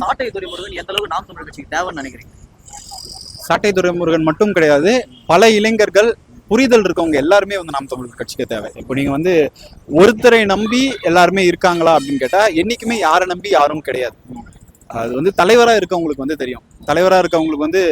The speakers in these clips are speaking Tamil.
சாட்டை துறைமுருகன் எந்த அளவுக்கு நாம் தமிழர் கட்சிக்கு தேவைன்னு நினைக்கிறீங்க? சாட்டை துரைமுருகன் மட்டும் கிடையாது பல இளைஞர்கள் புரிதல் இருக்கவங்க எல்லாருமே வந்து நாம் தமிழர் கட்சிக்கு தேவை. இப்போ நீங்க வந்து ஒருத்தரை நம்பி எல்லாருமே இருக்காங்களா அப்படின்னு கேட்டா என்னைக்குமே யாரை நம்பி யாரும் கிடையாது. அது வந்து தலைவரா இருக்கவங்களுக்கு வந்து தெரியும். தலைவரா இருக்கவங்களுக்கு வந்து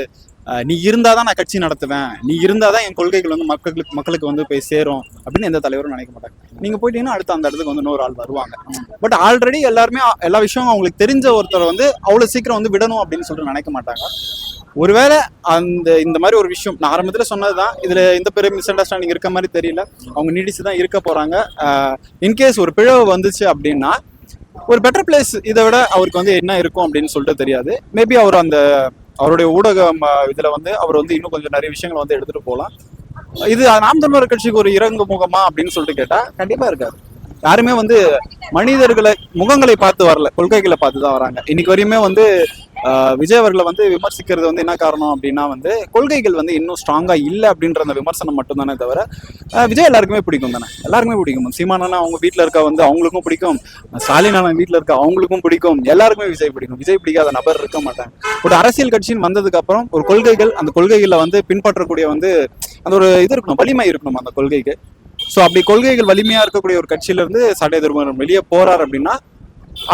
நீ இருந்தால் தான் நான் கட்சி நடத்துவேன். நீ இருந்தால் தான் என் கொள்கைகள் வந்து மக்களுக்கு மக்களுக்கு வந்து போய் சேரும். அப்படின்னு எந்த தலைவரும் நினைக்க மாட்டாங்க. நீங்கள் போயிட்டீங்கன்னா அடுத்த அந்த இடத்துக்கு வந்து இன்னொரு ஆள் வருவாங்க. பட் ஆல்ரெடி எல்லாருமே எல்லா விஷயமும் அவங்களுக்கு தெரிஞ்ச ஒருத்தர் வந்து அவ்வளோ சீக்கிரம் வந்து விடணும் அப்படின்னு சொல்லிட்டு நினைக்க மாட்டாங்க. ஒருவேளை அந்த இந்த மாதிரி ஒரு விஷயம் நான் ஆரம்பத்தில் சொன்னது தான் இதில் எந்த பெரிய மிஸ் அண்டர்ஸ்டாண்டிங் இருக்க மாதிரி தெரியல. அவங்க நீடிச்சு தான் இருக்க போகிறாங்க இன்கேஸ் ஒரு பிழவு வந்துச்சு அப்படின்னா ஒரு பெட்டர் பிளேஸ் இதை விட அவருக்கு வந்து என்ன இருக்கும் அப்படின்னு சொல்லிட்டு தெரியாது. மேபி அவர் அந்த அவருடைய ஊடகம் இதுல வந்து அவர் வந்து இன்னும் கொஞ்சம் நிறைய விஷயங்களை வந்து எடுத்துட்டு போகலாம். இது நாம் தமிழர் கட்சிக்கு ஒரு இறங்கு முகமா அப்படின்னு சொல்லிட்டு கேட்டா கண்டிப்பா இருக்காது. யாருமே வந்து மனிதர்களை முகங்களை பார்த்து வரல. கொள்கைகளை பார்த்து தான் வராங்க. இன்னைக்கு வரையுமே வந்து விஜய் அவர்களை வந்து விமர்சிக்கிறது வந்து என்ன காரணம் அப்படின்னா வந்து கொள்கைகள் வந்து இன்னும் ஸ்ட்ராங்காக இல்லை அப்படின்ற அந்த விமர்சனம் மட்டும்தானே தவிர விஜய் எல்லாருக்குமே பிடிக்கும் தானே? எல்லாருக்குமே பிடிக்கும். சீமானனா அவங்க வீட்டில் இருக்க வந்து அவங்களுக்கும் பிடிக்கும். ஸ்டாலின் அண்ணன் வீட்டில் இருக்க அவங்களுக்கும் பிடிக்கும். எல்லாருக்குமே விஜய் பிடிக்கும். விஜய் பிடிக்காத நபர் இருக்க மாட்டாங்க. ஒரு அரசியல் கட்சின்னு வந்ததுக்கு அப்புறம் ஒரு கொள்கைகள் அந்த கொள்கைகளை வந்து பின்பற்றக்கூடிய வந்து அந்த ஒரு இது இருக்கணும் வலிமை இருக்கணும் அந்த கொள்கைக்கு. ஸோ அப்படி கொள்கைகள் வலிமையாக இருக்கக்கூடிய ஒரு கட்சியிலேருந்து சட்டை திருமணம் வெளியே போறார் அப்படின்னா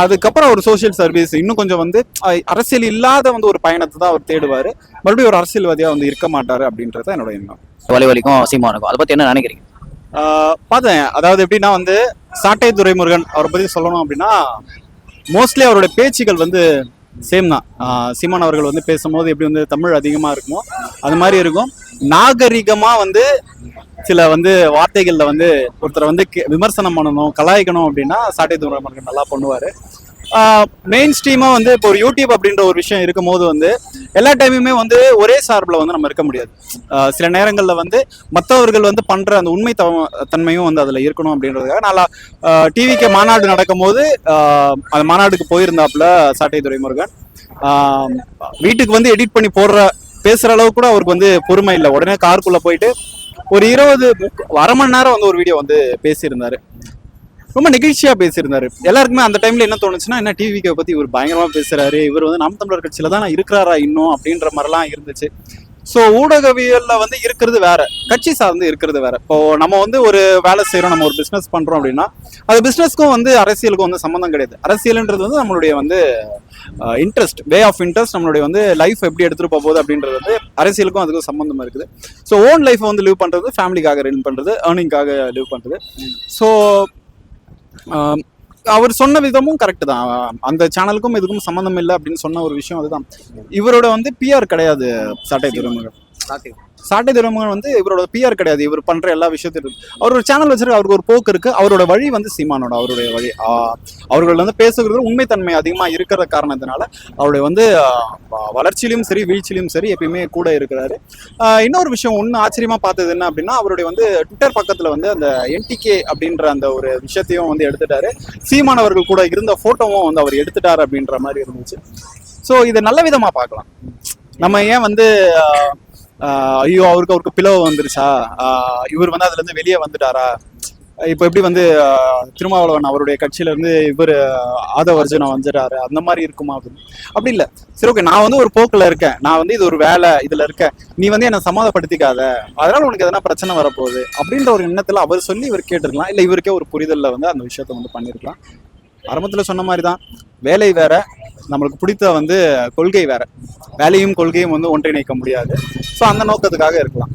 அதுக்கப்புறம் ஒரு சோஷியல் சர்வீஸ் இன்னும் கொஞ்சம் வந்து அரசியல் இல்லாத வந்து ஒரு பயணத்தை தான் அவர் தேடுவாரு. மறுபடியும் ஒரு அரசியல்வாதியா வந்து இருக்க மாட்டாரு அப்படின்றது தான் என்னோட எண்ணம். வலி வலிக்கும் சீமானுக்கும் அதை பத்தி என்ன நினைக்கிறீங்க? பார்த்தேன் அதாவது எப்படின்னா வந்து சாட்டை துரைமுருகன் அவரை பத்தி சொல்லணும் அப்படின்னா மோஸ்ட்லி அவருடைய பேச்சுகள் வந்து சேம் தான். சீமான் அவர்கள் வந்து பேசும்போது எப்படி வந்து தமிழ் அதிகமா இருக்குமோ அது மாதிரி இருக்கும். நாகரிகமா வந்து சில வந்து வார்த்தைகளில் வந்து ஒருத்தரை வந்து விமர்சனம் பண்ணணும் கலாய்க்கணும் அப்படின்னா சாட்டை துரைமுருகன் நல்லா பண்ணுவார். மெயின் ஸ்ட்ரீமாக வந்து இப்போ ஒரு யூடியூப் அப்படின்ற ஒரு விஷயம் இருக்கும் போது வந்து எல்லா டைமுமே வந்து ஒரே சார்பில் வந்து நம்ம இருக்க முடியாது. சில நேரங்களில் வந்து மற்றவர்கள் வந்து பண்ணுற அந்த உண்மை தன்மையும் வந்து அதில் இருக்கணும் அப்படின்றதுக்காக நல்லா டிவிக்கு மாநாடு நடக்கும்போது அந்த மாநாடுக்கு போயிருந்தாப்புல சாட்டை துரைமுருகன். வீட்டுக்கு வந்து எடிட் பண்ணி போடுற பேசுகிற அளவுக்கு கூட அவருக்கு வந்து பொறுமை இல்லை. உடனே காருக்குள்ளே போயிட்டு ஒரு இருபது அரை மணி நேரம் வந்து ஒரு வீடியோ வந்து பேசியிருந்தாரு. ரொம்ப நிகழ்ச்சியாக பேசியிருந்தாரு. எல்லாருக்குமே அந்த டைம்ல என்ன தோணுச்சுன்னா என்ன டிவிக்கை பத்தி இவர் பயங்கரமா பேசுறாரு. இவர் வந்து நாம் தமிழர் கட்சியில தான் இருக்கிறாரா இன்னும்? அப்படின்ற மாதிரிலாம் இருந்துச்சு. ஸோ ஊடகவியலில் வந்து இருக்கிறது வேற. கட்சி சார்ந்து இருக்கிறது வேற. இப்போ நம்ம வந்து ஒரு வேலை செய்கிறோம் நம்ம ஒரு பிஸ்னஸ் பண்ணுறோம் அப்படின்னா அது பிஸ்னஸ்க்கும் வந்து அரசியலுக்கும் வந்து சம்மந்தம் கிடையாது. அரசியல்ன்றது வந்து நம்மளுடைய வந்து இன்ட்ரெஸ்ட் வே ஆஃப் இன்ட்ரெஸ்ட் நம்மளுடைய வந்து லைஃப் எப்படி எடுத்துகிட்டு போக போகுது அப்படின்றது வந்து அரசியலுக்கும் அதுக்கும் சம்மந்தம் இருக்குது. ஸோ ஓன் லைஃப் வந்து லிவ் பண்ணுறது ஃபேமிலிக்காக ரன் பண்ணுறது ஏர்னிங்காக லிவ் பண்ணுறது ஸோ அவர் சொன்ன விதமும் கரெக்ட் தான். அந்த சேனலுக்கும் இதுக்கும் சம்மந்தம் இல்லை அப்படின்னு சொன்ன ஒரு விஷயம் அதுதான். இவரோட வந்து பிஆர் கிடையாது சாட்டை துறைமுகம் சாட்டை துறைமுகம் வந்து இவரோட பிஆர் கிடையாது. இவர் பண்ற எல்லா விஷயத்திலும். அவர் ஒரு சேனல் வச்சிருக்க அவருக்கு ஒரு போக்கு இருக்கு. அவரோட வழி வந்து சீமானோட அவருடைய வழி. அவர்கள் வந்து பேசுகிறது உண்மைத்தன்மை அதிகமா இருக்கிற காரணத்தினால அவருடைய வந்து வளர்ச்சியிலும் சரி வீழ்ச்சியிலும் சரி எப்பயுமே கூட இருக்கிறாரு. இன்னொரு விஷயம் ஒன்று ஆச்சரியமா பார்த்தது என்ன அப்படின்னா அவருடைய வந்து ட்விட்டர் பக்கத்துல வந்து அந்த என்டிகே அப்படின்ற அந்த ஒரு விஷயத்தையும் வந்து எடுத்துட்டாரு. சீமான் அவர்கள் கூட இருந்த போட்டோவும் வந்து அவர் எடுத்துட்டாரு அப்படின்ற மாதிரி இருந்துச்சு. ஸோ இதை நல்ல விதமா பார்க்கலாம். நம்ம ஏன் வந்து ஐயோ அவருக்கு அவருக்கு பிளவு வந்துருச்சா? இவர் வந்து அதுலேருந்து வெளியே வந்துட்டாரா? இப்போ எப்படி வந்து திருமாவளவன் அவருடைய கட்சியிலேருந்து இவர் ஆதவர்ஜுனா வந்துடுறாரு? அந்த மாதிரி இருக்குமா? அப்படின்னு அப்படி இல்லை. சரி ஓகே நான் வந்து ஒரு போக்கில் இருக்கேன். நான் வந்து இது ஒரு வேலை இதில் இருக்கேன். நீ வந்து என்னை சமாதப்படுத்திக்காத அதனால உனக்கு எதனா பிரச்சனை வரப்போகுது. அப்படின்ற ஒரு எண்ணத்தில் அவர் சொல்லி இவர் கேட்டிருக்கலாம். இல்லை இவருக்கே ஒரு புரிதலில் வந்து அந்த விஷயத்த வந்து பண்ணிருக்கலாம். ஆரம்பத்தில் சொன்ன மாதிரி தான் வேலை வேற நம்மளுக்கு பிடித்த வந்து கொள்கை வேற. வேலையும் கொள்கையும் வந்து ஒன்றிணைக்க முடியாது. ஸோ அந்த நோக்கத்துக்காக இருக்கலாம்.